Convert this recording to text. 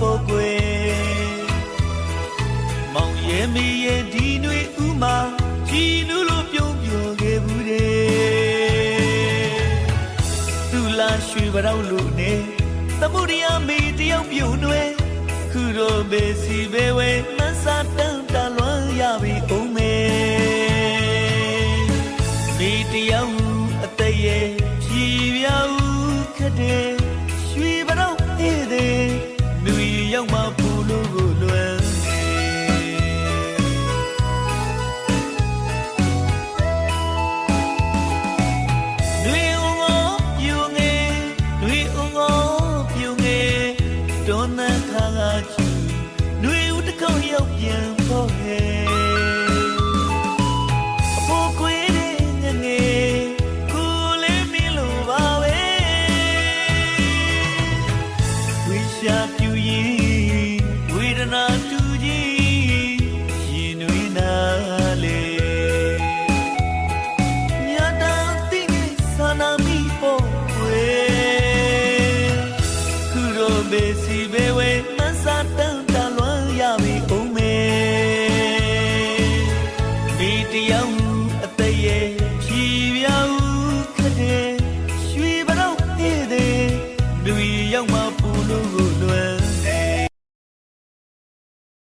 ပုတ်ကွယ်မောင်ရဲမေရဲ့ဒီနွေဥမာကြည်နူးလို့ပြုံးပြော်ခဲ့ဘူးတဲ့သူလာရွှေပရောက်လို့နေသမှုရိယမေတယောက်ပြုံးနွယ်ခုတော့မေစီပဲဝဲ ချူနွေဦးတစ်ခေါက်ရောက်ပြန်ဖို့ဟဲ့အဖို့ကွေးတဲ့ငငယ်ကိုလေးမင်းလိုပါပဲဝိရှာပြူရင်ဝေဒ နာတူကြီးရင်နွေနာလေမြတ်တာတိနေသာနာမိဖို့ွယ်ခုတော့မေစီပဲဝဲ